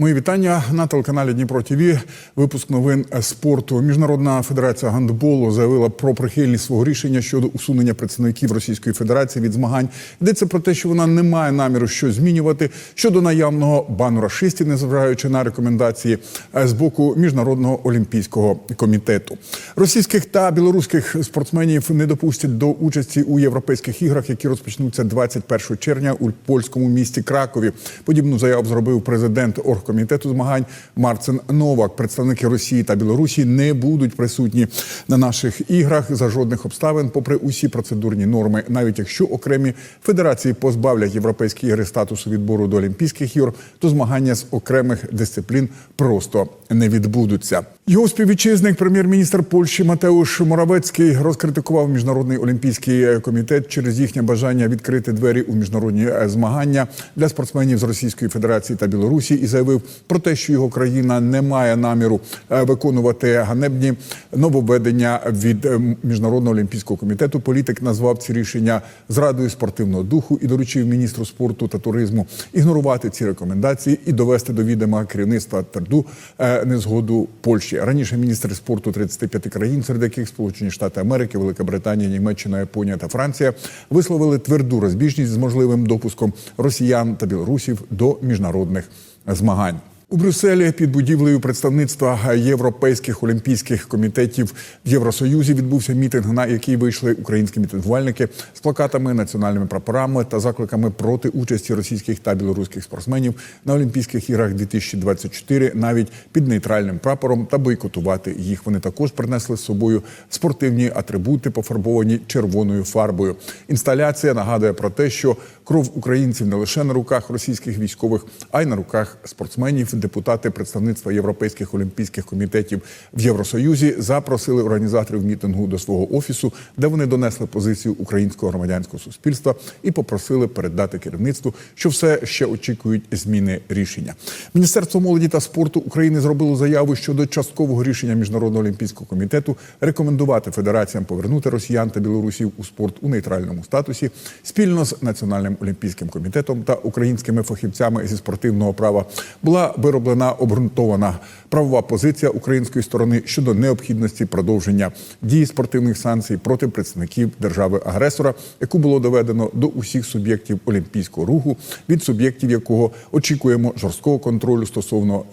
Мої вітання на телеканалі Дніпро ТВ. Випуск новин спорту. Міжнародна федерація гандболу заявила про прихильність свого рішення щодо усунення представників Російської Федерації від змагань. Йдеться про те, що вона не має наміру щось змінювати щодо наявного бану рашистів, незважаючи на рекомендації е, з боку міжнародного олімпійського комітету. Російських та білоруських спортсменів не допустять до участі у європейських іграх, які розпочнуться 21 червня у польському місті Кракові. Подібну заяву зробив президент оргкомітету змагань Марцин Новак. Представники Росії та Білорусі не будуть присутні на наших іграх за жодних обставин, попри усі процедурні норми, навіть якщо окремі федерації позбавлять європейські ігри статусу відбору до Олімпійських ігор, то змагання з окремих дисциплін просто не відбудуться. Його співвітчизник, прем'єр-міністр Польщі Матеуш Моравецький, розкритикував міжнародний олімпійський комітет через їхнє бажання відкрити двері у міжнародні е, змагання для спортсменів з Російської Федерації та Білорусі і заявив про те, що його країна не має наміру е, виконувати ганебні нововведення від е, міжнародного олімпійського комітету. Політик назвав ці рішення зрадою спортивного духу і доручив міністру спорту та туризму ігнорувати ці рекомендації і довести до відома керівництва тверду е, незгоду Польщі. Раніше міністри спорту 35 країн, серед яких Сполучені Штати Америки, Велика Британія, Німеччина, Японія та Франція, висловили тверду розбіжність з можливим допуском росіян та білорусів до міжнародних e zmahajnë. У Брюсселі під будівлею представництва європейських олімпійських комітетів в Євросоюзі відбувся мітинг, на який вийшли українські мітингувальники з плакатами, національними прапорами та закликами проти участі російських та білоруських спортсменів на Олімпійських іграх 2024 навіть під нейтральним прапором та бойкотувати їх. Вони також принесли з собою спортивні атрибути, пофарбовані червоною фарбою. Інсталяція нагадує про те, що кров українців не лише на руках російських військових, а й на руках спортсменів. Депутати представництва європейських олімпійських комітетів в Євросоюзі запросили організаторів мітингу до свого офісу, де вони донесли позицію українського громадянського суспільства і попросили передати керівництву, що все ще очікують зміни рішення. Міністерство молоді та спорту України зробило заяву щодо часткового рішення міжнародного олімпійського комітету рекомендувати федераціям повернути росіян та білорусів у спорт у нейтральному статусі спільно з національним олімпійським комітетом та українськими фахівцями зі спортивного права була вироблена обґрунтована правова позиція української сторони щодо необхідності продовження дії спортивних санкцій проти представників держави-агресора, яку було доведено до усіх суб'єктів олімпійського руху, від суб'єктів якого очікуємо жорсткого контролю стосовно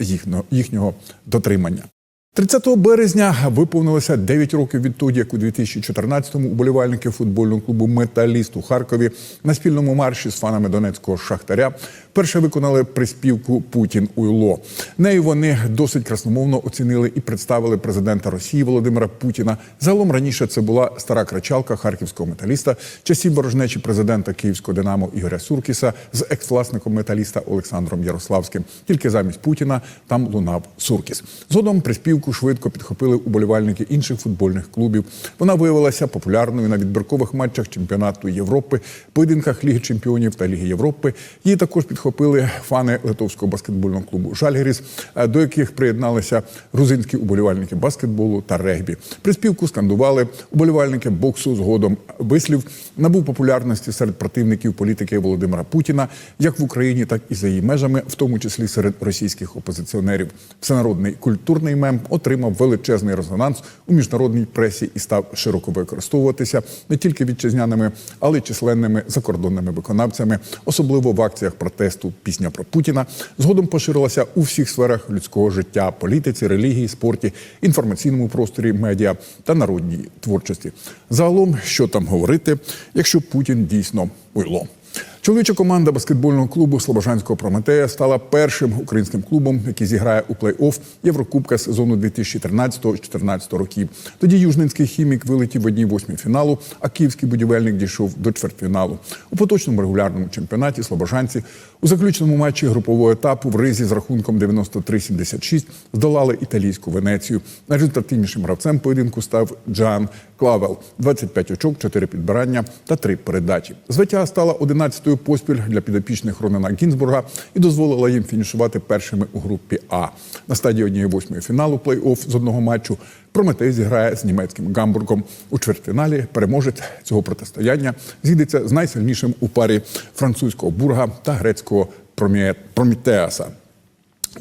їхнього, дотримання. 30 березня виповнилося 9 років відтоді, як у 2014-му уболівальники футбольного клубу Металіст у Харкові на спільному марші з фанами Донецького шахтаря перше виконали приспівку Путін уйло. Нею вони досить красномовно оцінили і представили президента Росії Володимира Путіна. Загалом раніше це була стара кричалка харківського металіста, часів ворожнечі президента Київського Динамо Ігоря Суркіса з екс-власником металіста Олександром Ярославським. Тільки замість Путіна там лунав Суркіс. Згодом приспівку швидко підхопили уболівальники інших футбольних клубів. Вона виявилася популярною на відбіркових матчах чемпіонату Європи, поєдинках Ліги Чемпіонів та Ліги Європи. Її також підхопили фани литовського баскетбольного клубу Жальгеріс, е, до яких приєдналися грузинські уболівальники баскетболу та регбі. Приспівку скандували уболівальники боксу. Згодом вислів набув популярності серед противників політики Володимира Путіна, як в Україні, так і за її межами, в тому числі серед російських опозиціонерів. Всенародний культурний мем отримав величезний резонанс у міжнародній пресі і став широко використовуватися не тільки вітчизняними, але й численними закордонними виконавцями, особливо в акціях протесту Пісня про Путіна. Згодом поширилася у всіх сферах людського життя, політиці, релігії, спорті, інформаційному просторі, медіа та народній творчості. Загалом, що там говорити, якщо Путін дійсно уйло. Чоловіча команда баскетбольного клубу Слобожанського Прометея стала першим українським клубом, який зіграє у плей-офф Єврокубка сезону 2013-2014 років. Тоді южненський хімік вилетів в одній восьмій фіналу, а київський будівельник дійшов до чвертьфіналу. У поточному регулярному чемпіонаті слобожанці у заключному матчі групового етапу в ризі з рахунком 93-76 здолали італійську Венецію. Найрезультативнішим гравцем поєдинку став Джан Клавел. 25 очок, 4 підбирання та 3 передачі. Звиття стала 11-ю поспіль для підопічних Ронана Гінзбурга і дозволила їм фінішувати першими у групі А. На стадії однієї восьмої фіналу плей-офф з одного матчу Прометей зіграє з німецьким гамбургом у чвертьфіналі. Переможець цього протистояння зійдеться з найсильнішим у парі французького бурга та грецького Промітеаса.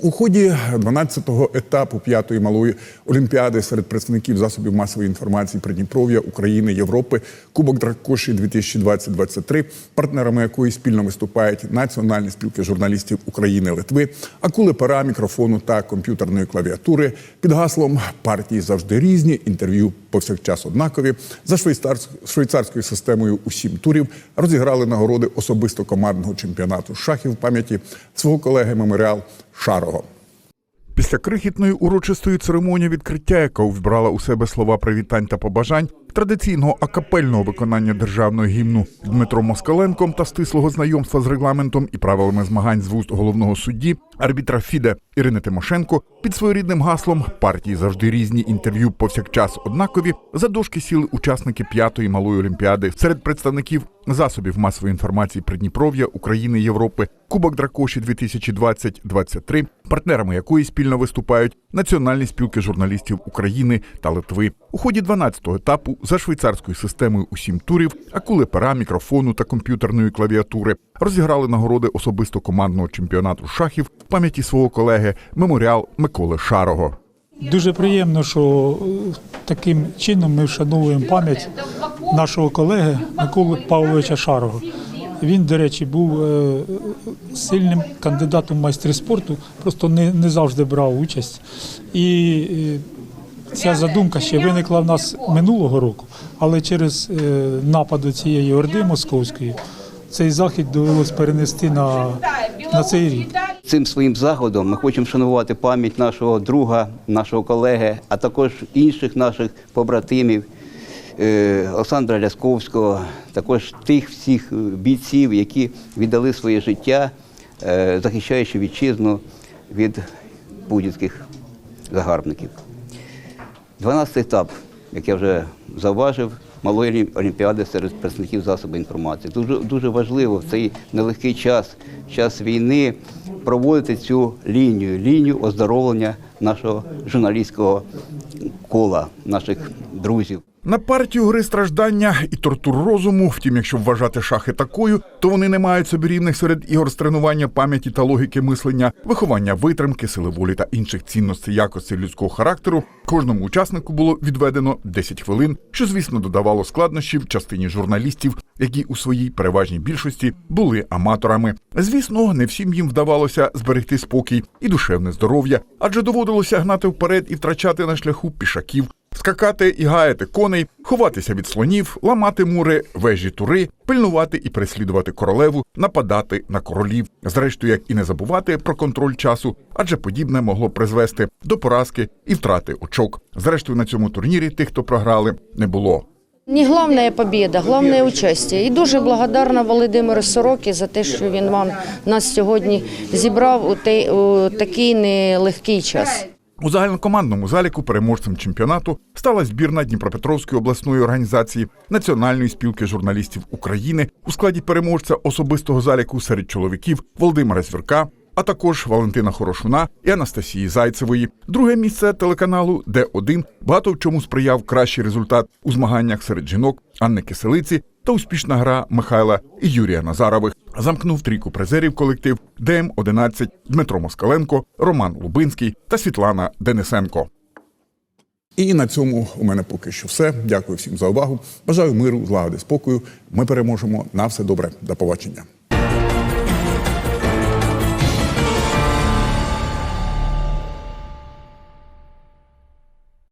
У ході 12-го етапу п'ятої малої олімпіади серед представників засобів масової інформації Придніпров'я, України, Європи, Кубок Дракоші 2020-2023, партнерами якої спільно виступають національні спілки журналістів України Литви, акули пера, мікрофону та комп'ютерної клавіатури під гаслом партії завжди різні. Інтерв'ю повсякчас однакові за швейцарською системою у сім турів розіграли нагороди особисто командного чемпіонату шахів пам'яті свого колеги меморіал Шарого. Після крихітної урочистої церемонії відкриття, яка вбрала у себе слова привітань та побажань, традиційного акапельного виконання державного гімну Дмитром Москаленком та стислого знайомства з регламентом і правилами змагань з вуст головного судді, арбітра Фіде Ірини Тимошенко під своєрідним гаслом партії завжди різні інтерв'ю повсякчас однакові за дошки сіли учасники п'ятої малої олімпіади серед представників засобів масової інформації Придніпров'я, України, Європи, Кубок Дракоші 2020-23, партнерами якої спільно виступають національні спілки журналістів України та Литви. У ході 12-го етапу за швейцарською системою у сім турів, акули пера, мікрофону та комп'ютерної клавіатури розіграли нагороди особисто командного чемпіонату шахів в пам'яті свого колеги меморіал Миколи Шарого. Дуже приємно, що таким чином ми вшановуємо пам'ять нашого колеги Миколи Павловича Шарого. Він, до речі, був е, сильним кандидатом майстри спорту, просто не, не завжди брав участь. І е, ця задумка ще виникла в нас минулого року, але через е, нападу цієї орди московської цей захід довелось перенести на, на цей рік. Цим своїм заходом ми хочемо вшанувати пам'ять нашого друга, нашого колеги, а також інших наших побратимів е, Олександра Лясковського, також тих всіх бійців, які віддали своє життя, е, захищаючи вітчизну від будь-яких загарбників. 12 етап, як я вже зауважив, малої олімпіади серед представників засобів інформації. Дуже дуже важливо в цей нелегкий час, час війни, проводити цю лінію, лінію оздоровлення нашого журналістського кола, наших друзів. На партію гри страждання і тортур розуму. Втім, якщо вважати шахи такою, то вони не мають собі рівних серед ігор з тренування пам'яті та логіки мислення, виховання витримки, сили волі та інших цінностей якості людського характеру. Кожному учаснику було відведено 10 хвилин, що звісно додавало складнощів частині журналістів, які у своїй переважній більшості були аматорами. Звісно, не всім їм вдавалося зберегти спокій і душевне здоров'я, адже доводилося гнати вперед і втрачати на шляху пішаків. Скакати і гаяти коней, ховатися від слонів, ламати мури, вежі тури, пильнувати і переслідувати королеву, нападати на королів. Зрештою, як і не забувати про контроль часу, адже подібне могло призвести до поразки і втрати очок. Зрештою, на цьому турнірі тих, хто програли, не було. Не головна побіда, головне участь. І дуже благодарна Володимиру Сорокі за те, що він вам нас сьогодні зібрав у, те, у такий нелегкий час. У загальнокомандному заліку переможцем чемпіонату стала збірна Дніпропетровської обласної організації Національної спілки журналістів України у складі переможця особистого заліку серед чоловіків Володимира Звірка, а також Валентина Хорошуна і Анастасії Зайцевої. Друге місце телеканалу Д1 багато в чому сприяв кращий результат у змаганнях серед жінок Анни Киселиці та успішна гра Михайла і Юрія Назарових. Замкнув трійку призерів колектив ДМ-11 Дмитро Москаленко, Роман Лубинський та Світлана Денисенко. І на цьому у мене поки що все. Дякую всім за увагу. Бажаю миру, злагоди, спокою. Ми переможемо. На все добре. До побачення.